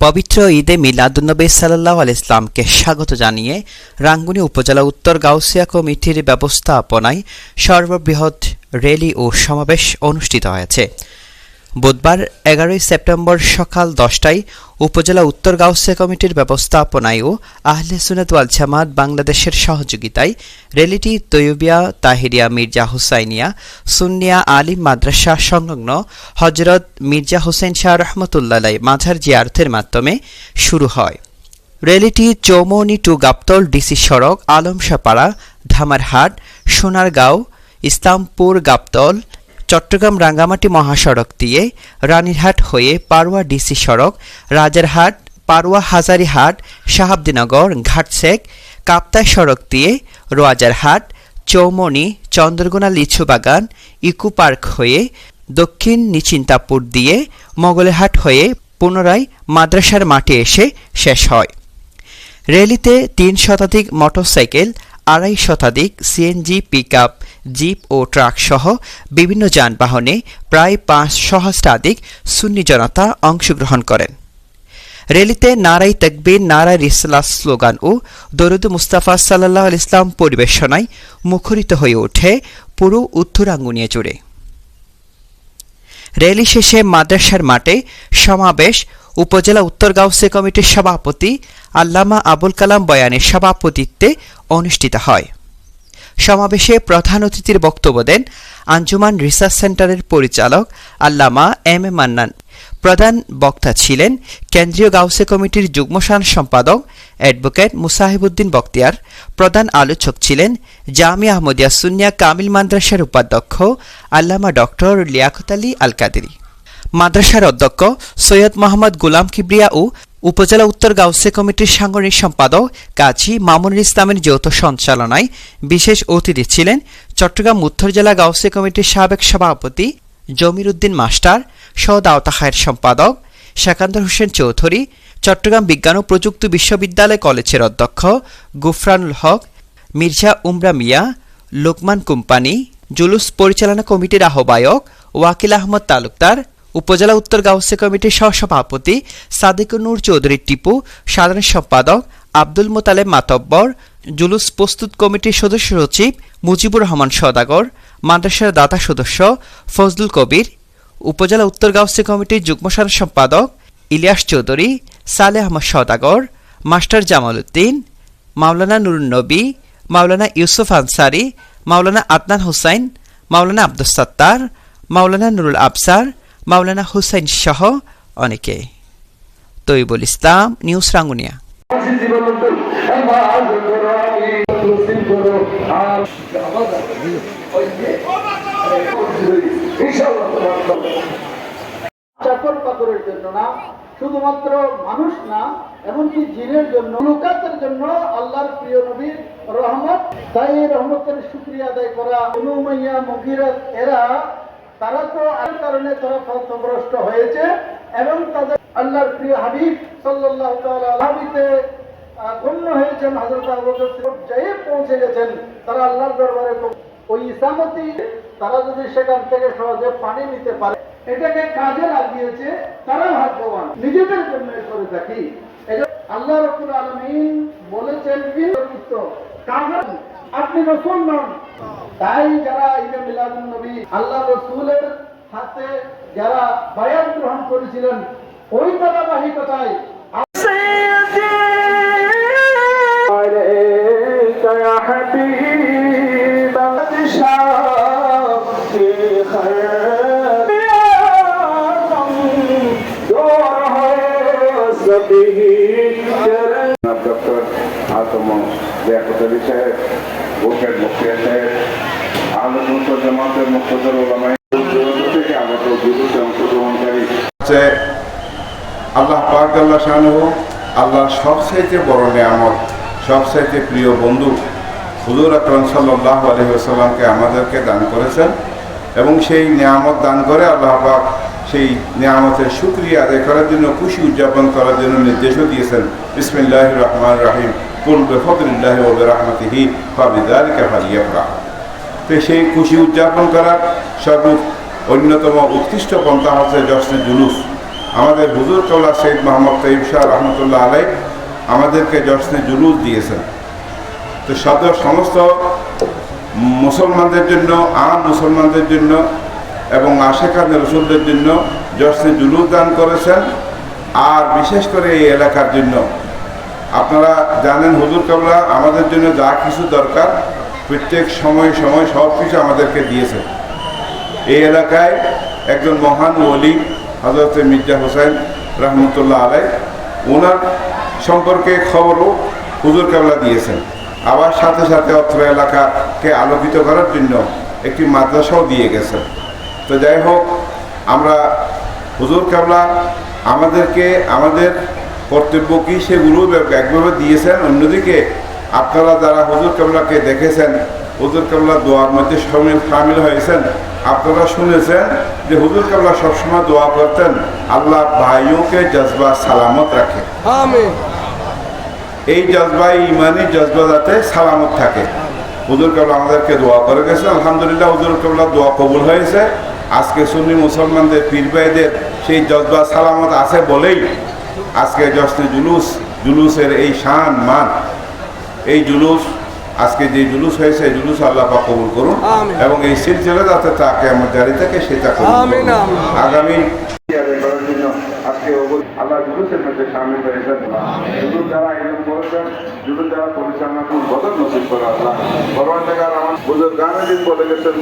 পবিত্র ঈদে মিলাদুন্নবী সাল্লাহ আল ইসলামকে স্বাগত জানিয়ে রাঙ্গুনি উপজেলা উত্তর গাউসিয়া কমিটির ব্যবস্থাপনায় সর্ববৃহৎ র্যালি ও সমাবেশ অনুষ্ঠিত হয়েছে। বুধবার এগারোই সেপ্টেম্বর সকাল দশটায় উপজেলা উত্তর গাউসিয়া কমিটির ব্যবস্থাপনায় ও আহলে সুনাত ওয়াল জামাত বাংলাদেশের সহযোগিতায় রেলিটি তৈয়বিয়া তাহিরিয়া মির্জা হুসাইনিয়া সুন্নিয়া আলিম মাদ্রাসা সংলগ্ন হজরত মির্জা হোসেন শাহ রহমতুল্লাহ মাঝার জিয়ারতের মাধ্যমে শুরু হয়। রেলিটি চৌমনি টু গাবতল ডিসি সড়ক, আলমশাপাড়া, ধামারহাট, সোনারগাঁও, ইসলামপুর গাবতল চট্টগ্রাম রাঙ্গামাটি মহাসড়ক দিয়ে রানীরহাট হয়ে পারোয়া ডিসি সড়ক, রাজারহাট, পারোয়া হাজারিহাট, শাহাবদিনগর ঘাটশেখ কাপ্তাই সড়ক দিয়ে রোয়াজারহাট, চৌমনি চন্দ্রগোনা লিচু বাগান, ইকু পার্ক হয়ে দক্ষিণ নিচিন্তাপুর দিয়ে মোগলেহাট হয়ে পুনরায় মাদ্রাসার মাঠে এসে শেষ হয়। র্যালিতে তিন শতাধিক মোটরসাইকেল, আড়াই শতাধিক সিএনজি পিকআপ জিপ ও ট্রাক সহ বিভিন্ন যানবাহনে প্রায় পাঁচ সহস্রাধিক সুন্নি জনতা অংশগ্রহণ করেন। র্যালিতে নারাই তকবীর, নারাই রিসলাস স্লোগান ও দরুদ মুস্তাফা সাল্লাহ ইসলাম পরিবেশনায় মুখরিত হয়ে ওঠে পুরো উত্তরাঙ্গুনিয়া জুড়ে। র্যালি শেষে মাদ্রাসার মাঠে সমাবেশ, উপজেলা উত্তর গাউসে কমিটির সভাপতি আল্লামা আবুল কালাম বয়ানের সভাপতিত্বে অনুষ্ঠিত হয়। সমাবেশে প্রধান অতিথির বক্তব্য দেন আঞ্জুমান রিসার্চ সেন্টারের পরিচালক আল্লামা এম এ মান্নান। প্রধান বক্তা ছিলেন কেন্দ্রীয় গাউসে কমিটির যুগ্মসান সম্পাদক অ্যাডভোকেট মুসাহিবুদ্দিন বক্তিয়ার। প্রধান আলোচক ছিলেন জামি আহমদিয়া সুনিয়া কামিল মাদ্রাসার উপাধ্যক্ষ আল্লামা ডক্টর লিয়াকত আলী আল কাদেরি মাদ্রাসার অধ্যক্ষ সৈয়দ মোহাম্মদ গুলাম কিবরিয়া ও উপজেলা উত্তর গাউসে কমিটির সাংগঠনিক সম্পাদক কাজী মামুনুল ইসলামের যৌথ সঞ্চালনায় বিশেষ অতিথি ছিলেন চট্টগ্রাম উত্তর জেলা গাউসে কমিটির সাবেক সভাপতি জমির উদ্দিন মাস্টার সদাওতা খায়ের সম্পাদক শাকান্দর হোসেন চৌধুরী, চট্টগ্রাম বিজ্ঞান ও প্রযুক্তি বিশ্ববিদ্যালয় কলেজের অধ্যক্ষ গুফরানুল হক, মির্জা উমরা মিয়া, লোকমান কোম্পানি, জুলুস পরিচালনা কমিটির আহ্বায়ক ওয়াকিল আহমদ তালুকদার উপজেলা উত্তর গাউসে কমিটির সহসভাপতি সাদিকুর নূর চৌধুরী টিপু, সাধারণ সম্পাদক আব্দুল মোতালেব মাতব্বর, জুলুস প্রস্তুত কমিটির সদস্য সচিব মুজিবুর রহমান সদাগর, মাদ্রাসার দাতা সদস্য ফজলুল কবির, উপজেলা উত্তর গাউসে কমিটির যুগ্ম সাধারণ সম্পাদক ইলিয়াস চৌধুরী সালে আহমদ সদাগর, মাস্টার জামাল উদ্দিন, মাওলানা নুরুন নবী, মাওলানা ইউসুফ আনসারি, মাওলানা আদনান হুসাইন, মাওলানা আব্দুস সাত্তার, মাওলানা নুরুল আবসার মাওলানা হুসাইন সহ অনেকে। তৈবুল ইসলাম, নিউজ রাঙ্গুনিয়া। চাকর পাকরের জন্য না, শুধুমাত্র মানুষ না, এমনকি জিনের জন্য লুকাতের জন্য আল্লাহর প্রিয় নবীর রহমত। তাই রহমতের শুক্রিয়া আদায় করা অনুমাইয়া মুগিরত এরা তারা তো আর কারণে তারা পথভ্রষ্ট হয়েছে এবং তাদের আল্লাহর প্রিয় হাবিব সাল্লাল্লাহু তাআলা হাবিতে গণ্য হয়েছেন বকর পর্যায়ে পৌঁছে গেছেন, তারা আল্লাহর দরবারে ওই ইসামতি, তারা যদি সেখান থেকে সহজে পানি নিতে পারে, এটাকে কাজে লাগিয়েছে তারা ভাগ্যবান। নিজেদের জন্য করে থাকি আল্লাহ রব্বুল আলামিন বলেছেন বিহিত কাফের আপনি রসুল নন তাই যারা ঈদে মিলাদুন নবী আল্লাহ রসুলের হাতে যারা বায়াত গ্রহণ করেছিলেন ওই ধারাবাহিকতায় عليك يا حبيب লিয়াকত আলী সাহেব বুকের মুখিয়া সাহেব আহমদ জামাতের মুক্তদর ওলামাই থেকে আগত বিদ্যুৎ অংশগ্রহণকারী। আল্লাহ পাক আল্লাহ শাহু আল্লাহ সবচাইতে বড় নিয়ামত, সবচাইতে প্রিয় বন্ধু হুজুর আকরম সাল্লাহ আলহিহাসাল্লামকে আমাদেরকে দান করেছেন এবং সেই নিয়ামত দান করে আল্লাহ পাক সেই নিয়ামতের সুক্রিয়া আদায় করার জন্য, খুশি উদযাপন করার জন্য নির্দেশও দিয়েছেন। বিসমিল্লাহ রহমান রাহিম। পূর্বে ফদুল্লাহ ওবে রহমতিহি ফাবিদারিকা ফালিয়াফরা তো সেই খুশি উদযাপন করার সর্ব অন্যতম উৎকৃষ্ট পন্থা হচ্ছে জশ্নে জুলুস। আমাদের হুজুর কল্লা সৈয়দ মোহাম্মদ তৈব শাহ রহমতুল্লাহ আলাই আমাদেরকে জশ্নে জুলুস দিয়েছেন। তো সদ সমস্ত মুসলমানদের জন্য, আম মুসলমানদের জন্য এবং আশেখান রসুলদের জন্য জশ্নে জুলুস দান করেছেন। আর বিশেষ করে এই এলাকার জন্য আপনারা জানেন হুজুর কাবলা, আমাদের জন্য যা কিছু দরকার, প্রত্যেক সময় সময় সব কিছু আমাদেরকে দিয়েছে। এই এলাকায় একজন মহান ওলি হজরত মির্জা হোসেন রহমতুল্লাহ আলাই ওনার সম্পর্কে খবরও হুজুর কাবলা দিয়েছেন। আবার সাথে সাথে অত্র এলাকাকে আলোকিত করার জন্য একটি মাদ্রাসাও দিয়ে গেছেন তো যাই হোক, আমরা হুজুর কাবলা, আমাদেরকে, আমাদের কর্তব্য কি সেগুলো একভাবে দিয়েছেন? অন্যদিকে আপনারা যারা হুজুর কামলাকে দেখেছেন হুজুর কামলা দোয়ার মধ্যে সামিল সামিল হয়েছেন আপনারা শুনেছেন যে হুজুর কাবলা সবসময় দোয়া করতেন আল্লাহ ভাইওকে জজবা সালামত রাখে। এই জজবা ইমানি জজবা যাতে সালামত থাকে। হুজুর কাবলা আমাদেরকে দোয়া করে গেছেন আলহামদুলিল্লাহ হুজুর কাবলা দোয়া কবুল হয়েছে। আজকে সুন্নি মুসলমানদের পীর ভাইদের সেই জজবা সালামত আছে বলেই আজকে জশ্নে জুলুস জুলুসের এই শান মান এই জুলুস আজকে যে জুলুস হয়েছে জুলুস আল্লাহ পাক কবুল করুন এবং এই সিলসিলা যাতে তাকে আমার জারি থাকে সেটা কবুল করুন। আগামী আদায় করার জন্য আজকে আল্লাহ জুলুসের মধ্যে সামিল হয়েছেন জুলুস যারা এরকম করেছেন জুলুস যারা পরিচালনা করুন বদল নসিব করে আল্লাহ। পরবর্তীকার আমার বুজুর্গানের দিন বলে গেছেন